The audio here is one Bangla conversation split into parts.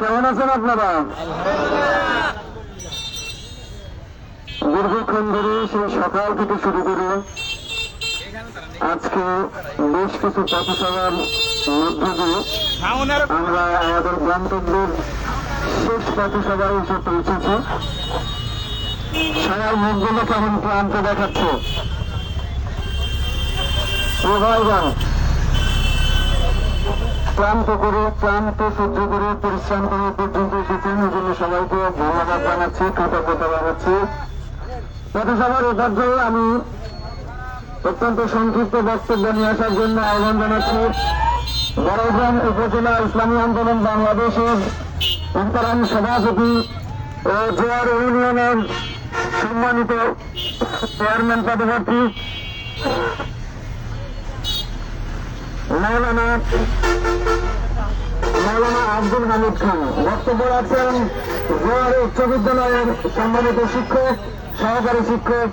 কেমন আছেন আপনারা? দীর্ঘক্ষণ ধরে সেই সকাল থেকে শুরু করে আজকে বেশ কিছু পথসভার মধ্য দিয়ে আমরা আমাদের গন্তব্যের শেষ পথসভায় এসে পৌঁছেছি সবার মুখগুলো কেমন ক্লান্ত দেখাচ্ছে? ভাইগণ ক্লান্ত করে, ক্লান্ত, সহ্য করে পরিশ্রম করে পর্যন্ত এসেছেন এই জন্য সবাইকে ধন্যবাদ জানাচ্ছি, কৃতজ্ঞতা জানাচ্ছি। পথসভার উপাধ্যায় আমি অত্যন্ত সংক্ষিপ্ত বক্তব্য নিয়ে আসার জন্য আহ্বান জানাচ্ছি। বড়গ্রাম উপজেলা ইসলামী আন্দোলন বাংলাদেশের অন্তরাম সভাপতি ও জোয়ার ইউনিয়নের সম্মানিত চেয়ারম্যান পদপ্রার্থী মৌলানা মৌলানা আব্দুল হামিদ খান। বক্তব্য রাখছেন জোয়ার উচ্চ বিদ্যালয়ের সম্মানিত শিক্ষক, সহকারী শিক্ষক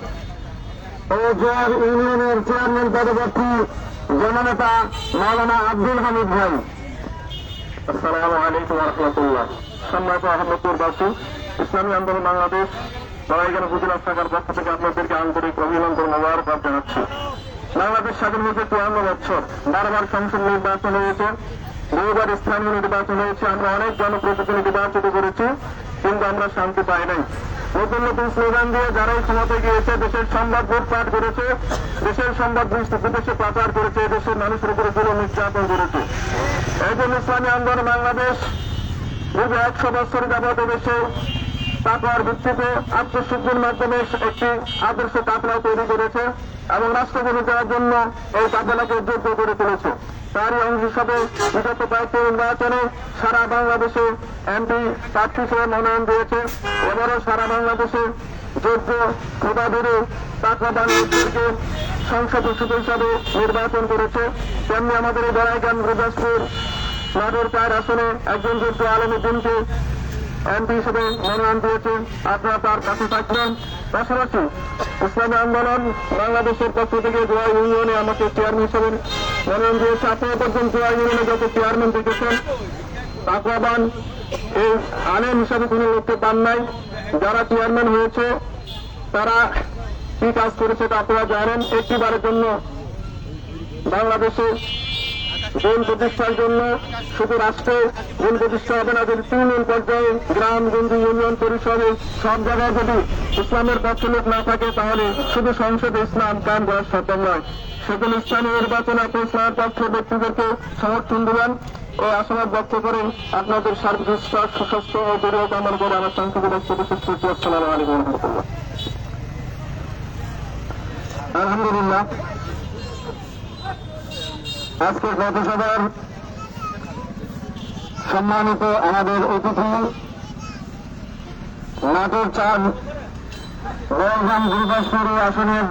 ও জোয়ার ইউনিয়নের চেয়ারম্যান পদপ্রার্থী জননেতা মৌলানা আব্দুল হামিদ ভাই। আন্দোলন বাংলাদেশ লড়াইগান উপজেলা শাখার পক্ষ থেকে আপনাদেরকে আন্তরিক অভিনন্দন মোবারকবাদ জানাচ্ছি। বাংলাদেশ স্বাধীন হয়েছে চুয়ান্ন বছর। বারবার সংসদ নির্বাচন হয়েছে। বহুবার স্থানীয় নির্বাচন হয়েছে। আমরা অনেক জনপ্রতিনিধি নির্বাচিত করেছি, কিন্তু আমরা শান্তি পাই নাই। নতুন নতুন স্লোগান দিয়ে যারাই ক্ষমতা গিয়েছে, দেশের সংবাদ লুটপাট করেছে, দেশের সংবাদ বিদেশে পাচার করেছে, দেশের মানুষের উপরে জুলুম নির্যাতন করেছে। এই জন্য ইসলামী আন্দোলন বাংলাদেশ দীর্ঘ একশো বছর যাবত দেশে তাপমার ভিত্তিতে আত্মশুদ্ধির মাধ্যমে একটি আদর্শ কাপড়া তৈরি করেছে এবং রাষ্ট্রপতি দেওয়ার জন্য এই কাপড়াকে যোগ্য করে তুলেছে। তারই অংশ হিসাবে বিগত কয়েকটি নির্বাচনে সারা বাংলাদেশে এমপি প্রার্থী হিসেবে মনোনয়ন দিয়েছে। এবারও সারা বাংলাদেশে যোগ্য ক্ষুদাধীরে তাকওয়াদান লোকদেরকে সংসদ সদস্য হিসাবে নির্বাচন করেছে। তেমনি আমাদের এই বড়াইগ্রাম গুরদাসপুর, নাটোর চার আসনে একজন যোগ্য আলমুদ্দিনকে এমপি হিসেবে মনোনয়ন দিয়েছে আপনারা তার কাছে থাকবেন। পাশাপাশি ইসলামী আন্দোলন বাংলাদেশের পক্ষ থেকে গোয়া ইউনিয়নে আমাকে চেয়ারম্যান হিসেবে মনোনয়ন দিয়েছে। আপনারা পর্যন্ত গোয়া ইউনিয়নে যত চেয়ারম্যান দেখেছেন তাকওয়াবান এই আলেম হিসাবে কোনো লোককে পান নাই। যারা চেয়ারম্যান হয়েছে, তারা কি কাজ করেছে তা আপনারা জানেন। একটিবারের জন্য বাংলাদেশে ঋণ প্রতিষ্ঠার জন্য শুধু রাষ্ট্রে ঋণ প্রতিষ্ঠা হবে না, যদি তৃণমূল পর্যায়ে গ্রাম, গঞ্জি, ইউনিয়ন পরিষদে সব জায়গায় যদি ইসলামের পক্ষ লোক না থাকে, তাহলে শুধু সংসদে ইসলাম কায়েম করা সম্ভব নয়। সেগুলো ইসলামী নির্বাচনে আপনি ইসলামের পক্ষ ব্যক্তিদেরকে সমর্থন দেবেন। ও আশাবাদ ব্যক্ত করে আপনাদের সার্বিক সুস্বাস্থ্য ও দূরীয় কামনা করে আমার সংসদে বক্তব্য শেষ করছি। আসসালামু আলাইকুম রহমতুল্লাহ। আলহামদুলিল্লাহ। আজকের পথসভার সম্মানিত আমাদের অতিথি, নাটোর চার বড়গ্রাম দুর্গাপুর আসনের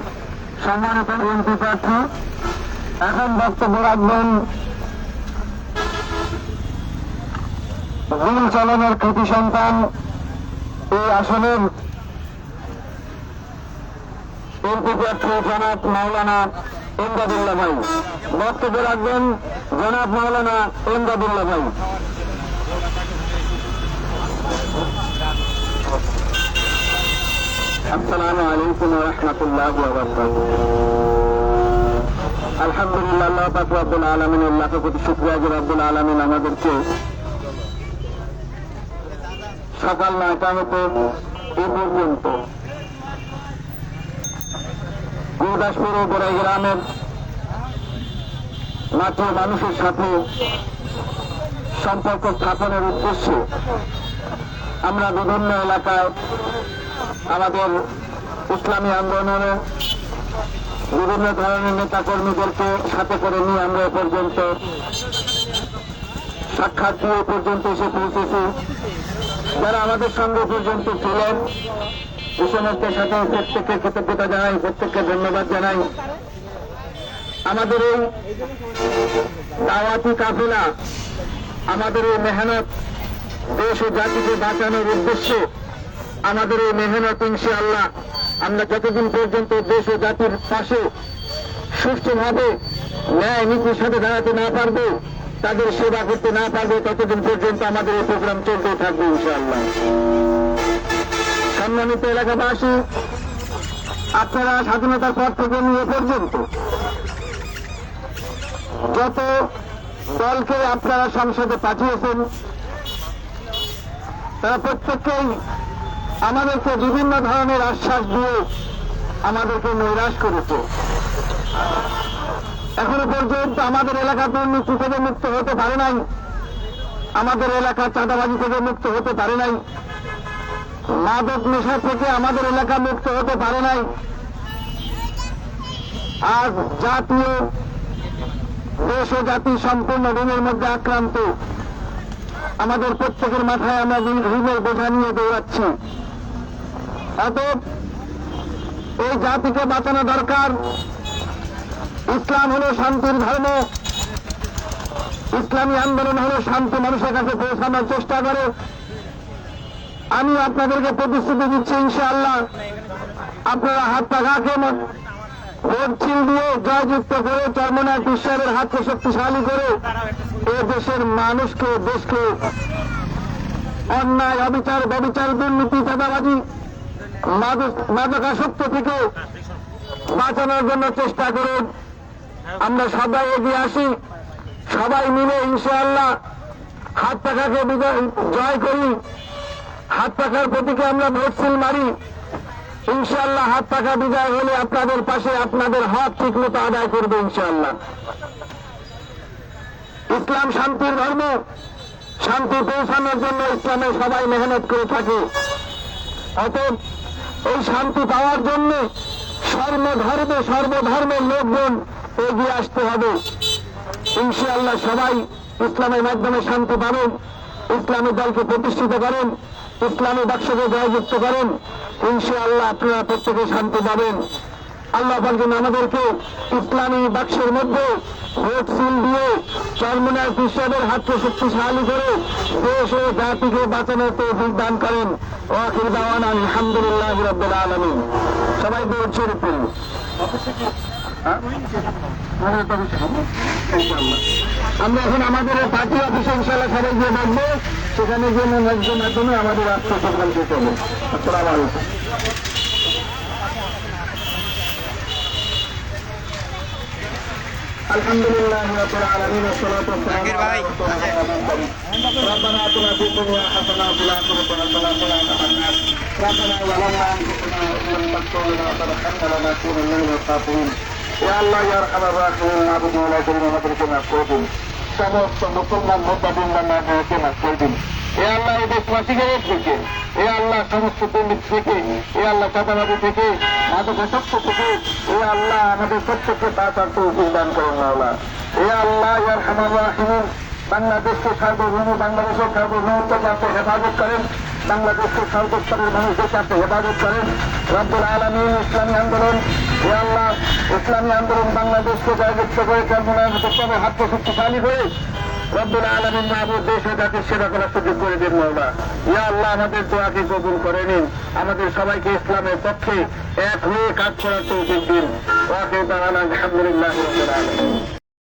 সম্মানিত এমপি প্রার্থী। এখন বক্তব্য রাখবেন ঋণ চালনের কৃতি সন্তান এই আসনের এমপি প্রার্থী জনাব মাওলানা এমদাদুল্লাহ ভাই। বক্তব্য রাখবেন জনাব মাওলানা এমদাদুল্লাহ ভাই। আলহামদুলিল্লাহ আলামিন প্রতি সকাল নয়টা এ পর্যন্ত গুরদাসপুর ও বড়াই গ্রামের মাত্র মানুষের সাথে সম্পর্ক স্থাপনের উদ্দেশ্যে, আমরা বিভিন্ন এলাকায় আমাদের ইসলামী আন্দোলনে বিভিন্ন ধরনের নেতা কর্মীদেরকে সাথে করে নিয়ে আমরা এ পর্যন্ত সাক্ষাৎ দিয়ে পর্যন্ত এসে পৌঁছেছি। যারা আমাদের সঙ্গে পর্যন্ত ছিলেন এই সমস্ত সাথে প্রত্যেককে কৃতজ্ঞতা জানাই, প্রত্যেককে ধন্যবাদ জানাই। আমাদের এই দাওয়াতি কাফেলা, আমাদের এই মেহনত দেশ ও জাতিকে বাঁচানোর উদ্দেশ্যে, আমাদের এই মেহনত ইনশাআল্লাহ। আমরা যতদিন পর্যন্ত দেশ ও জাতির পাশে সুষ্ঠুভাবে ন্যায় নীতির সাথে দাঁড়াতে না পারবে, তাদের সেবা করতে না পারবে, ততদিন পর্যন্ত আমাদের এই প্রোগ্রাম চলতে থাকবে ইনশাআল্লাহ। সম্মানিত এলাকাবাসী, আপনারা স্বাধীনতার পর থেকে নিয়ে পর্যন্ত যত দলকে আপনারা সংসদে পাঠিয়েছেন, তারা প্রত্যেককেই আমাদেরকে বিভিন্ন ধরনের আশ্বাস দিয়ে আমাদেরকে নৈরাশ করেছে। এখনও পর্যন্ত আমাদের এলাকা দুর্নীতি থেকে মুক্ত হতে পারে নাই, আমাদের এলাকা চাঁদাবাজি থেকে মুক্ত হতে পারে নাই। মাদক নেশা থেকে আমাদের এলাকা মুক্ত হতে পারে নাই। আর জাতীয় দেশ ও জাতি সম্পূর্ণ ঋণের মধ্যে আক্রান্ত। আমাদের প্রত্যেকের মাথায় আমরা ঋণের বোঝা নিয়ে দৌড়াচ্ছি। অতএব এই জাতিকে বাঁচানো দরকার। ইসলাম হলো শান্তির ধর্ম। ইসলামী আন্দোলন হলো শান্তি মানুষের কাছে পৌঁছানোর চেষ্টা করে। আমি আপনাদেরকে প্রতিশ্রুতি দিচ্ছি, ইনশাআল্লাহ। আপনারা হাত পাখাকে ভোট চিল দিয়ে জয়যুক্ত করে চর্মনায় ঈশ্বরের হাতকে শক্তিশালী করে এ দেশের মানুষকে, দেশকে অন্যায়, অবিচার, ব্যবিচার, দুর্নীতি, চাঁদাবাজি, মাদক- মাদকাসক্ত থেকে বাঁচানোর জন্য চেষ্টা করুন। আমরা সবাই এগিয়ে আসি। সবাই মিলে, ইনশাআল্লাহ হাত পাখাকে জয় করি। হাত পাখার প্রতীকে আমরা ভোটসিল মারি। ইনশাআল্লাহ হাত পাখা বিজয় হলে আপনাদের পাশে আপনাদের হক ঠিক মতো আদায় করবে ইনশাআল্লাহ। ইসলাম শান্তির ধর্ম, শান্তি পৌঁছানোর জন্য ইসলামে সবাই মেহনত করে থাকে। অতএব এই শান্তি পাওয়ার জন্য সর্বধর্মে, সর্বধর্মের লোকজন এগিয়ে আসতে হবে। ইনশাআল্লাহ সবাই ইসলামের মাধ্যমে শান্তি পাবেন, ইসলামী দলকে প্রতিষ্ঠিত করেন। ইসলামী বাক্সকে জয়যুক্ত করেন। ইনশাআল্লাহ আপনারা প্রত্যেকে শান্তি পাবেন। আল্লাহ পাক আমাদেরকে ইসলামী বাক্সের মধ্যে ভোট সিল দিয়ে চরমনার কৃষকের হাতকে শক্তিশালী করে দেশ ও জাতিকে বাঁচানোর তৌফিক দান করেন। আলহামদুলিল্লাহ রব্বুল আলামিন। সবাই দৌড় ছেড়ে পড়ুন। আমরা এখন আমাদের পার্টি অফিসে ইনশাল্লাহ সবাই গিয়ে বসবো। সেখানে গিয়ে মনোযোগের মাধ্যমে আমাদের রাষ্ট্র প্রোগ্রাম করতে হবে আসসালামু আলাইকুম الحمد لله رب العالمين والصلاة والسلام জাকির على ভাই, رسول الله ربنا آتنا في الدنيا حسنة وفي الآخرة حسنة وقنا عذاب النار ربنا ظلمنا أنفسنا وإن لم تغفر لنا وترحمنا لنكونن من الخاسرين يا الله يا أرحم الراحمين نعبد ولا كريم আমাদেরকে মাফ করে দিন সমস্ত মুসলমান মোতাবিন বান্দাদেরকে মাফ করে দিন এ আল্লাহ এই দেশবাসীকে থেকে এ আল্লাহ সমস্ত দুর্নীতি থেকে এ আল্লাহ চাঁদাবাদী থেকে মাদকাসক্ত থেকে এ আল্লাহ আমাদের প্রত্যেককে বাঁচার দান করেন মাওলা এ আল্লাহ ইয়ার হামার রাহিমিন বাংলাদেশকে সার্বভৌম বাংলাদেশের সার্বভৌমত্বকে আপনি হেফাজত করেন বাংলাদেশকে সর্বস্তরের মানুষদেরকে আপনি হেফাজত করেন রব্বুল আলমী ইসলামী আন্দোলন এ আল্লাহ ইসলামী আন্দোলন বাংলাদেশকে জয়যুক্ত করে চন্দ্রনাথ হাত শক্তিশালী হয়ে রব্বুল আলমিন মাহবুব দেশ জাতির সেবা করার সুযোগ করে দিন মৌলা। ইয়া আল্লাহ, আমাদের দোয়াকে কবুল করে নিন। আমাদের সবাইকে ইসলামের পক্ষে এক হয়ে কাজ করার তৌফিক দিন। ওয়াকে তাআলা আলহামদুলিল্লাহ